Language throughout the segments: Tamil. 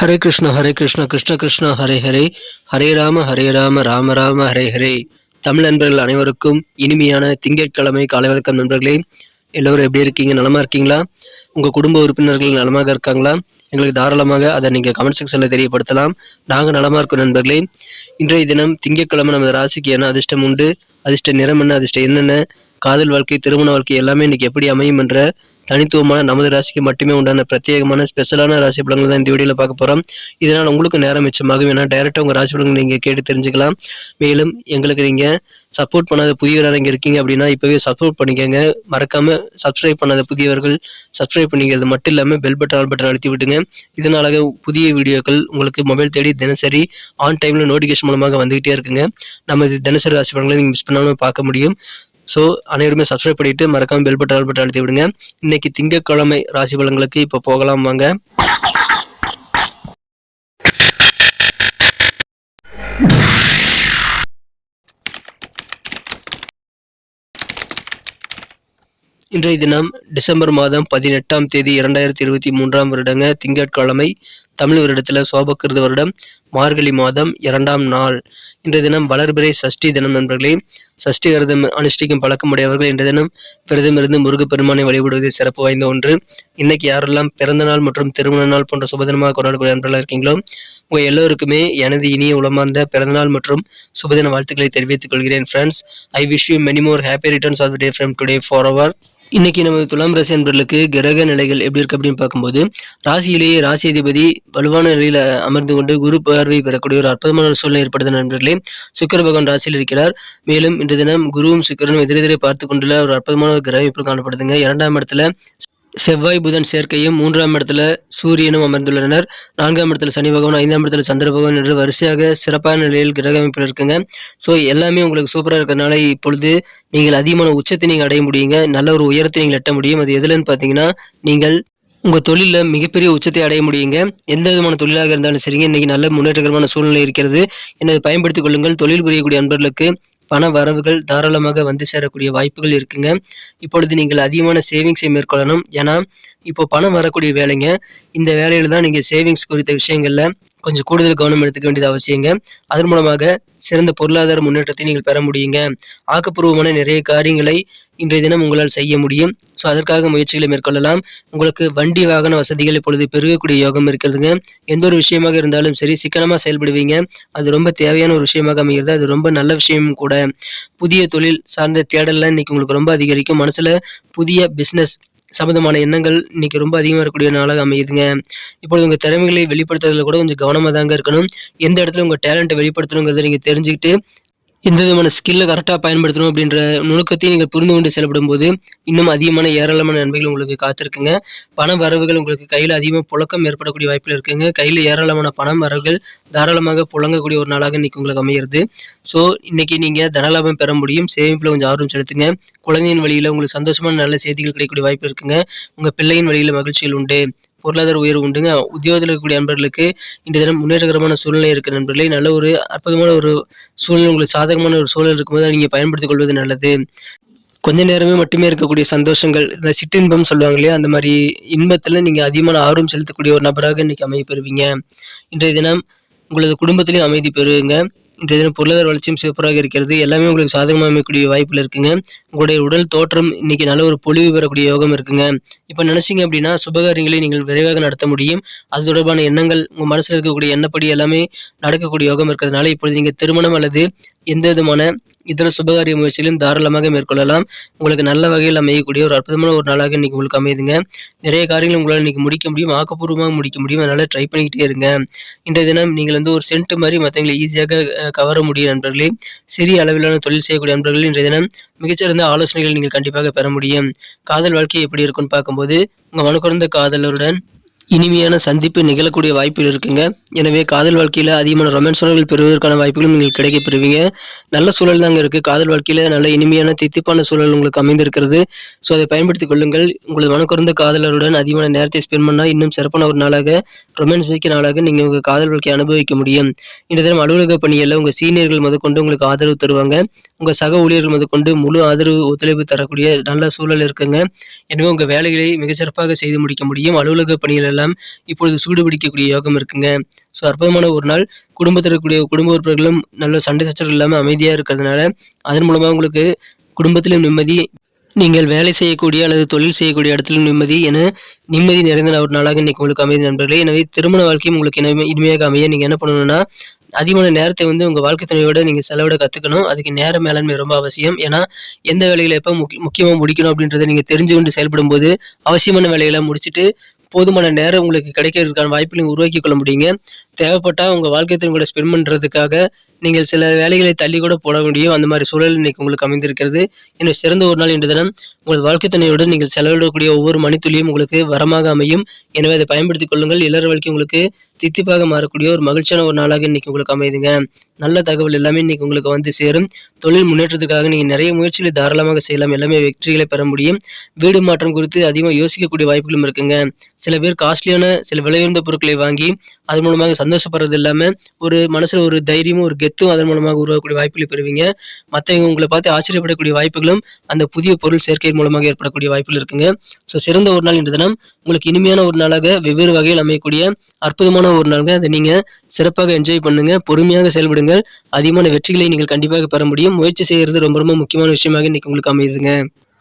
ஹரே கிருஷ்ண ஹரே கிருஷ்ண கிருஷ்ண கிருஷ்ண ஹரே ஹரே. ஹரே ராம ஹரே ராம ராம ராம ஹரே ஹரே. தமிழ் நண்பர்கள் அனைவருக்கும் இனிமையான திங்கட்கிழமை காலை வணக்கம் நண்பர்களே. எல்லோரும் எப்படி இருக்கீங்க? நலமா இருக்கீங்களா? உங்கள் குடும்ப உறுப்பினர்கள் நலமாக இருக்காங்களா? எங்களுக்கு தாராளமாக அதை நீங்கள் கமெண்ட் செக்ஷனில் தெரியப்படுத்தலாம். நாங்கள் நலமாக இருக்கோம் நண்பர்களே. இன்றைய தினம் திங்கட்கிழமை நமது ராசிக்கு என்ன அதிர்ஷ்டம் உண்டு? அதிர்ஷ்ட நிறம் என்ன? அதிர்ஷ்டம் என்னென்ன காதல் வாழ்க்கை திருமண வாழ்க்கை எல்லாமே இன்னைக்கு எப்படி அமையும் என்ற தனித்துவமான நமது ராசிக்கு மட்டுமே உண்டான பிரத்யேகமான ஸ்பெஷலான ராசி பலன்கள் தான் இந்த வீடியோவில் பார்க்க போகிறோம் இதனால் உங்களுக்கு நேரம் மிச்சமாகும். ஏன்னா டைரெக்டாக உங்கள் ராசி பலன்கள் நீங்கள் கேட்டு தெரிஞ்சுக்கலாம். மேலும் எங்களுக்கு நீங்கள் சப்போர்ட் பண்ணாத புதியவராக இங்கே இருக்கீங்க அப்படின்னா இப்போவே சப்போர்ட் பண்ணிக்கோங்க. மறக்காமல் சப்ஸ்கிரைப் பண்ணாத புதியவர்கள் சப்ஸ்கிரைப் பண்ணிக்கிறது மட்டும் இல்லாமல் பெல் பட்டன் ஆல் பட்டன் அழுத்தி விட்டுங்க இதனால புதிய வீடியோக்கள் உங்களுக்கு மொபைல் தேடி தினசரி ஆன் டைமில் நோட்டிஃபிகேஷன் மூலமாக வந்துகிட்டே இருக்குங்க. நம்ம இது தினசரி ராசி பலன்களை நீங்கள் மிஸ் பண்ணாமல் பார்க்க முடியும். ஸோ அனைவருமே சப்ஸ்கிரைப் பண்ணிட்டு மறக்காம பெல் பட்டன் ஆல் பட்டன் அழுத்தி விடுங்க. இன்னைக்கு திங்கட்கிழமை ராசி பலன்களுக்கு இப்போ போகலாம் வாங்க. இன்றைய தினம் டிசம்பர் மாதம் பதினெட்டாம் தேதி இரண்டாயிரத்தி இருபத்தி மூன்றாம் வருடங்க. திங்கட்கிழமை தமிழ் வருடத்தில் சோபக்கிருத வருடம். மார்கழி மாதம் இரண்டாம் நாள். இன்றைய தினம் வளர்பிறை சஷ்டி தினம் நண்பர்களே. சஷ்டி விரதம் அனுஷ்டிக்கும் பழக்கமுடையவர்கள் இன்றைய தினம் விரதமிருந்து முருகப்பெருமானை வழிபடுவது சிறப்பு வாய்ந்த ஒன்று. இன்னைக்கு யாரெல்லாம் பிறந்த நாள் மற்றும் திருமண நாள் போன்ற சுபதினமாக கொண்டாடக்கூடிய நண்பர்களாக இருக்கீங்களோ உங்கள் எல்லோருக்குமே எனது இனிய உளமார்ந்த பிறந்தநாள் மற்றும் சுபதின வாழ்த்துக்களை தெரிவித்துக் கொள்கிறேன் friends I wish you many more happy returns of day from today for our இன்னைக்கு நமது துலாம் ராசி என்பர்களுக்கு கிரக நிலைகள் எப்படி இருக்கு அப்படின்னு பார்க்கும்போது ராசியிலேயே ராசி அதிபதி வலுவான நிலையில அமர்ந்து கொண்டு குரு பார்வை பெறக்கூடிய ஒரு அற்புதமான சூழ்நிலை ஏற்படுத்த நண்பர்களே. சுக்கர பகவான் ராசியில் இருக்கிறார். மேலும் இன்று தினம் குருவும் சுக்கரனும் எதிரெதிரே பார்த்து கொண்டுள்ள ஒரு அற்புதமான ஒரு கிரகம் இப்போ காணப்படுதுங்க. இரண்டாம் இடத்துல செவ்வாய் புதன் சேர்க்கையும் மூன்றாம் இடத்துல சூரியனும் அமர்ந்துள்ளனர். நான்காம் இடத்துல சனி பகவான் ஐந்தாம் இடத்துல சந்திர பகவான் என்று வரிசையாக சிறப்பான நிலையில் கிரக அமைப்பில் இருக்குங்க. ஸோ எல்லாமே உங்களுக்கு சூப்பராக இருக்கிறதுனால இப்பொழுது நீங்கள் அதிகமான உச்சத்தை நீங்கள் அடைய முடியுங்க. நல்ல ஒரு உயரத்தை நீங்கள் எட்ட முடியும். அது எதுலன்னு பார்த்தீங்கன்னா நீங்கள் உங்கள் தொழிலில் மிகப்பெரிய உச்சத்தை அடைய முடியுங்க. எந்த விதமான தொழிலாக இருந்தாலும் சரிங்க. இன்னைக்கு நல்ல முன்னேற்றகரமான சூழ்நிலை இருக்கிறது. என்னை பயன்படுத்திக் கொள்ளுங்கள். தொழில் புரியக்கூடிய அன்பர்களுக்கு பண வரவுகள் தாராளமாக வந்து சேரக்கூடிய வாய்ப்புகள் இருக்குங்க. இப்பொழுது நீங்கள் அதிகமான சேவிங்ஸை மேற்கொள்ளணும். ஏன்னா இப்போ பணம் வரக்கூடிய வேலைங்க. இந்த வேலையில் தான் நீங்கள் சேவிங்ஸ் குறித்த விஷயங்களில் கொஞ்சம் கூடுதல் கவனம் எடுத்துக்க வேண்டியது அவசியங்க. அதன் மூலமாக சிறந்த பொருளாதார முன்னேற்றத்தை நீங்கள் பெற முடியுங்க. ஆக்கப்பூர்வமான நிறைய காரியங்களை இன்றைய தினம் உங்களால் செய்ய முடியும். ஸோ அதற்காக முயற்சிகளை மேற்கொள்ளலாம். உங்களுக்கு வண்டி வாகன வசதிகள் இப்பொழுது பெருகக்கூடிய யோகம் இருக்கிறதுங்க. எந்த ஒரு விஷயமாக இருந்தாலும் சரி சிக்கனமாக செயல்படுவீங்க. அது ரொம்ப தேவையான ஒரு விஷயமாக அமைகிறது. அது ரொம்ப நல்ல விஷயமும் கூட. புதிய தொழில் சார்ந்த தேடல்லாம் இன்னைக்கு உங்களுக்கு ரொம்ப அதிகரிக்கும். மனசுல புதிய பிஸ்னஸ் சம்மந்தமான எண்ணங்கள் இன்னைக்கு ரொம்ப அதிகமாக இருக்கக்கூடிய நாளாக அமையுதுங்க. இப்பொழுது உங்கள் திறமைகளை வெளிப்படுத்துறதுல கூட கொஞ்சம் கவனமாக தாங்க இருக்கணும். எந்த இடத்துல உங்கள் டேலண்ட்டை வெளிப்படுத்தணுங்கிறத நீங்கள் தெரிஞ்சுக்கிட்டு எந்த விதமான ஸ்கில்லை கரெக்டாக பயன்படுத்தணும் அப்படின்ற நுணுக்கத்தையும் நீங்கள் புரிந்து கொண்டு செயல்படும் போது இன்னும் அதிகமான ஏராளமான நன்மைகள் உங்களுக்கு காத்திருக்குங்க. பண வரவுகள் உங்களுக்கு கையில் அதிகமாக புழக்கம் ஏற்படக்கூடிய வாய்ப்பில் இருக்குங்க. கையில் ஏராளமான பணம் வரவுகள் தாராளமாக புழங்கக்கூடிய ஒரு நாளாக இன்னைக்கு உங்களுக்கு அமையிறது. ஸோ இன்னைக்கு நீங்கள் தனலாபம் பெற முடியும். சேமிப்பில் கொஞ்சம் ஆர்வம் செலுத்துங்க. குழந்தையின் வழியில் உங்களுக்கு சந்தோஷமான நல்ல செய்திகள் கிடைக்கக்கூடிய வாய்ப்பு இருக்குங்க. உங்கள் பிள்ளையின் வழியில் மகிழ்ச்சிகள் உண்டு. பொருளாதார உயர்வு உண்டுங்க. உத்தியோகத்தில் இருக்கக்கூடிய நண்பர்களுக்கு இன்றைய தினம் முன்னேற்றகரமான சூழ்நிலை இருக்கிற நண்பர்களே நல்ல ஒரு அற்புதமான ஒரு சூழ்நிலை உங்களுக்கு சாதகமான ஒரு சூழல் இருக்கும்போது நீங்கள் பயன்படுத்திக் கொள்வது நல்லது. கொஞ்ச நேரமே மட்டுமே இருக்கக்கூடிய சந்தோஷங்கள் இந்த சிற்றின்பம் சொல்லுவாங்க இல்லையா அந்த மாதிரி இன்பத்தில் நீங்கள் அதிகமான ஆர்வம் செலுத்தக்கூடிய ஒரு நபராக இன்னைக்கு அமைய பெறுவீங்க. இன்றைய தினம் உங்களது குடும்பத்திலையும் அமைதி பெறுவீங்க இன்றைய தினம் பொருளாதார வளர்ச்சியும் சிறப்பாக இருக்கிறது. எல்லாமே உங்களுக்கு சாதகமாக அமைக்கக்கூடிய வாய்ப்பில் இருக்குங்க. உங்களுடைய உடல் தோற்றம் இன்னைக்கு நல்ல ஒரு பொலிவு பெறக்கூடிய யோகம் இருக்குங்க. இப்போ நினைச்சிங்க அப்படின்னா சுபகாரியங்களை நீங்கள் விரைவாக நடத்த முடியும். அது தொடர்பான எண்ணங்கள் உங்கள் மனசில் இருக்கக்கூடிய எண்ணப்படி எல்லாமே நடக்கக்கூடிய யோகம் இருக்கிறதுனால இப்பொழுது நீங்கள் திருமணம் அல்லது எந்த விதமான இதர சுபகாரிய முயற்சிகளையும் தாராளமாக மேற்கொள்ளலாம். உங்களுக்கு நல்ல வகையில் அமையக்கூடிய ஒரு அற்புதமான ஒரு நாளாக இன்னைக்கு உங்களுக்கு அமையுதுங்க. நிறைய காரியங்கள் உங்களால் இன்னைக்கு முடிக்க முடியும் ஆக்கப்பூர்வமாக முடிக்க முடியும். அதனால் ட்ரை பண்ணிக்கிட்டே இருங்க. இன்றைய தினம் நீங்கள் வந்து ஒரு சென்ட் மாதிரி மற்றவங்களை ஈஸியாக கவர முடியும் நண்பர்களே சிறிய அளவிலான தொழில் செய்யக்கூடிய நண்பர்கள் இன்றைய தினம் மிகச்சிறந்த ஆலோசனைகள் நீங்கள் கண்டிப்பாக பெற முடியும். காதல் வாழ்க்கை எப்படி இருக்குன்னு பார்க்கும்போது உங்கள் மனக்குறந்த காதலருடன் இனிமையான சந்திப்பு நிகழக்கூடிய வாய்ப்புகள் இருக்குங்க. எனவே காதல் வாழ்க்கையில் அதிகமான ரொமான்ஸ் உணர்வுகள் பெறுவதற்கான வாய்ப்புகளும் நீங்கள் கிடைக்க பெறுவீங்க. நல்ல சூழல் தாங்க இருக்குது காதல் வாழ்க்கையில் நல்ல இனிமையான தித்திப்பான சூழல் உங்களுக்கு அமைந்திருக்கிறது. ஸோ அதை பயன்படுத்திக் கொள்ளுங்கள். உங்களது மனக்குறந்த காதலருடன் அதிகமான நேரத்தை ஸ்பெண்ட் பண்ணால் இன்னும் சிறப்பான ஒரு நாளாக ரொமான்ஸ் வைக்க நாளாக நீங்கள் உங்கள் காதல் வாழ்க்கையை அனுபவிக்க முடியும். இந்த தினம் அலுவலக பணியில் உங்கள் சீனியர்கள் முதற்கொண்டு உங்களுக்கு ஆதரவு தருவாங்க. உங்கள் சக ஊழியர்கள் முதற்கொண்டு முழு ஆதரவு ஒத்துழைப்பு தரக்கூடிய நல்ல சூழல் இருக்குங்க. எனவே உங்கள் வேலைகளை மிகச்சிறப்பாக செய்து முடிக்க முடியும். அலுவலக பணிகள் எல்லாம் இப்பொழுது சூடுபிடிக்கக்கூடிய யோகம் இருக்குங்க. ஸோ அற்புதமான ஒரு நாள். குடும்பத்தில் இருக்கக்கூடிய குடும்ப உறுப்பினர்களும் நல்ல சண்டை சச்சரவு இல்லாமல் அமைதியாக இருக்கிறதுனால அதன் மூலமாக உங்களுக்கு குடும்பத்திலும் நிம்மதி நீங்கள் வேலை செய்யக்கூடிய அல்லது தொழில் செய்யக்கூடிய இடத்திலும் நிம்மதி என நிம்மதி நிறைந்த ஒரு நாளாக இன்னைக்கு உங்களுக்கு அமைதி நண்பர்களே. எனவே திருமண வாழ்க்கையும் உங்களுக்கு இனிமை இனிமையாக அமைய நீங்கள் என்ன பண்ணணும்னா அதிகமான நேரத்தை வந்து உங்கள் வாழ்க்கை துணையோட நீங்கள் செலவிட கற்றுக்கணும் அதுக்கு நேர மேலாண்மை ரொம்ப அவசியம். ஏன்னா எந்த வேலைகளை எப்போ முக்கியமாக முடிக்கணும் அப்படின்றத நீங்கள் தெரிஞ்சு கொண்டு செயல்படும் போது அவசியமான வேலைகளை முடிச்சுட்டு போதுமான நேரம் உங்களுக்கு கிடைக்கிறதுக்கான வாய்ப்பு நீங்கள் உருவாக்கி கொள்ள முடியுங்க. தேவைப்பட்டால் உங்கள் வாழ்க்கை துணை கூட ஸ்பெண்ட் பண்ணுறதுக்காக நீங்கள் சில வேலைகளை தள்ளி கூட போட முடியும். அந்த மாதிரி சூழல் இன்னைக்கு உங்களுக்கு அமைந்திருக்கிறது. இன்னும் சிறந்த ஒரு நாள் இன்று தினம் உங்கள் வாழ்க்கை துணையோடு நீங்கள் செலவிடக்கூடிய ஒவ்வொரு மணித்துளியும் உங்களுக்கு வரமாக அமையும். எனவே அதை பயன்படுத்திக் கொள்ளுங்கள். இல்லற வாழ்க்கை உங்களுக்கு தித்திப்பாக மாறக்கூடிய ஒரு மகிழ்ச்சியான ஒரு நாளாக இன்னைக்கு உங்களுக்கு அமையுதுங்க. நல்ல தகவல் எல்லாமே இன்னைக்கு உங்களுக்கு வந்து சேரும். தொழில் முன்னேற்றத்துக்காக நீங்கள் நிறைய முயற்சிகளை தாராளமாக செய்யலாம். எல்லாமே வெற்றிகளை பெற முடியும். வீடு மாற்றம் குறித்து அதிகமாக யோசிக்கக்கூடிய வாய்ப்புகளும் இருக்குங்க. சில பேர் காஸ்ட்லியான சில விலையுயர்ந்த பொருட்களை வாங்கி அது மூலமாக சந்தோஷப்படுறது இல்லாமல் ஒரு மனசில் ஒரு தைரியமும் ஒரு கெத்தும் அதன் மூலமாக உருவாகக்கூடிய வாய்ப்புகளை பெறுவீங்க. மற்றவங்க உங்களை பார்த்து ஆச்சரியப்படக்கூடிய வாய்ப்புகளும் அந்த புதிய பொருள் சேர்க்கை மூலமாக ஏற்படக்கூடிய வாய்ப்புகள் இருக்குங்க. ஸோ சிறந்த ஒரு நாள் இன்று தினம். உங்களுக்கு இனிமையான ஒரு நாளாக வெவ்வேறு வகையில் அமையக்கூடிய அற்புதமான ஒரு நாளுங்க. அதை நீங்கள் சிறப்பாக என்ஜாய் பண்ணுங்க. பொறுமையாக செயல்படுங்கள். அதிகமான வெற்றிகளை நீங்கள் கண்டிப்பாக பெற முடியும். முயற்சி செய்கிறது ரொம்ப ரொம்ப முக்கியமான விஷயமாக இன்னைக்கு உங்களுக்கு அமையுதுங்க.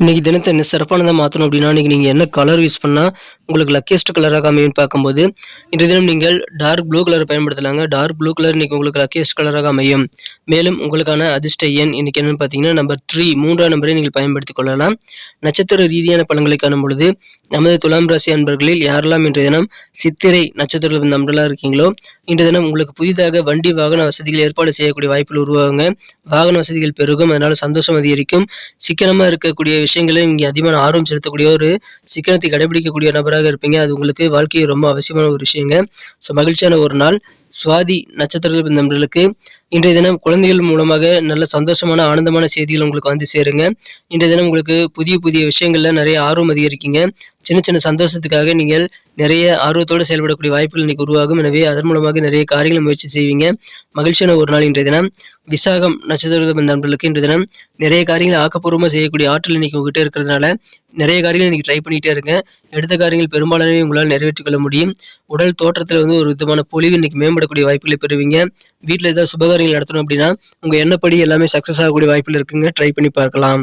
இன்றைக்கி தினத்தை என்ன சிறப்பானதாக மாற்றணும் அப்படின்னா இன்றைக்கி நீங்கள் என்ன கலர் யூஸ் பண்ணால் உங்களுக்கு லக்கியஸ்ட் கலராக அமையும் பார்க்கும்போது இன்றைய தினம் நீங்கள் டார்க் ப்ளூ கலர் பயன்படுத்தலாங்க. டார்க் ப்ளூ கலர் இன்னைக்கு உங்களுக்கு லக்கியஸ்ட் கலராக அமையும் மேலும் உங்களுக்கான அதிர்ஷ்ட எண் இன்னைக்கு என்னன்னு பார்த்தீங்கன்னா நம்பர் த்ரீ மூன்றாம் நம்பரை நீங்கள் பயன்படுத்திக் கொள்ளலாம். நட்சத்திர ரீதியான பலன்களை காணும் பொழுது நமது துலாம் ராசி அன்பர்களில் யாரெல்லாம் இன்றைய தினம் சித்திரை நட்சத்திர நம்பர்களாக இருக்கீங்களோ இன்றைய தினம் உங்களுக்கு புதிதாக வண்டி வாகன வசதிகள் ஏற்பாடு செய்யக்கூடிய வாய்ப்புகள் உருவாகுங்க. வாகன வசதிகள் பெருகும் அதனால் சந்தோஷம் அதிகரிக்கும். சிக்கனமாக இருக்கக்கூடிய விஷயங்களை இங்கே அதிகமான ஆர்வம் செலுத்தக்கூடிய ஒரு சிக்கனத்தை கடைபிடிக்கக்கூடிய நபராக இருப்பீங்க. அது உங்களுக்கு வாழ்க்கையை ரொம்ப அவசியமான ஒரு விஷயங்க. ஸோ மகிழ்ச்சியான ஒரு நாள். சுவாதி நட்சத்திர நண்பர்களுக்கு இன்றைய தினம் குழந்தைகள் மூலமாக நல்ல சந்தோஷமான ஆனந்தமான செய்திகள் உங்களுக்கு வந்து சேருங்க. இன்றைய தினம் உங்களுக்கு புதிய புதிய விஷயங்கள்ல நிறைய ஆர்வம் அதிகரிக்கீங்க. சின்ன சின்ன சந்தோஷத்துக்காக நீங்கள் நிறைய ஆர்வத்தோடு செயல்படக்கூடிய வாய்ப்புகள் இன்னைக்கு உருவாகும். எனவே அதன் மூலமாக நிறைய காரியங்களை முயற்சி செய்வீங்க. மகிழ்ச்சியான ஒரு நாள் இன்றைய தினம். விசாகம் நட்சத்திர நண்பர்களுக்கு இன்றைய தினம் நிறைய காரியங்களை ஆக்கப்பூர்வமாக செய்யக்கூடிய ஆற்றல் இன்னைக்கு உங்ககிட்ட இருக்கிறதுனால நிறைய காரியங்கள் இன்னைக்கு ட்ரை பண்ணிட்டே இருங்க. எடுத்த காரியங்கள் பெரும்பாலானவே உங்களால் நிறைவேற்றிக் கொள்ள முடியும். உடல் தோற்றத்தில் வந்து ஒரு விதமான பொலிவு இன்னைக்கு மேம்படக்கூடிய வாய்ப்புகளை பெறுவீங்க. வீட்டில் ஏதாவது சுபகாரியங்கள் நடத்தணும் அப்படின்னா உங்கள் எண்ணப்படி எல்லாமே சக்ஸஸ் ஆகக்கூடிய வாய்ப்புகள் இருக்குங்க. ட்ரை பண்ணி பார்க்கலாம்.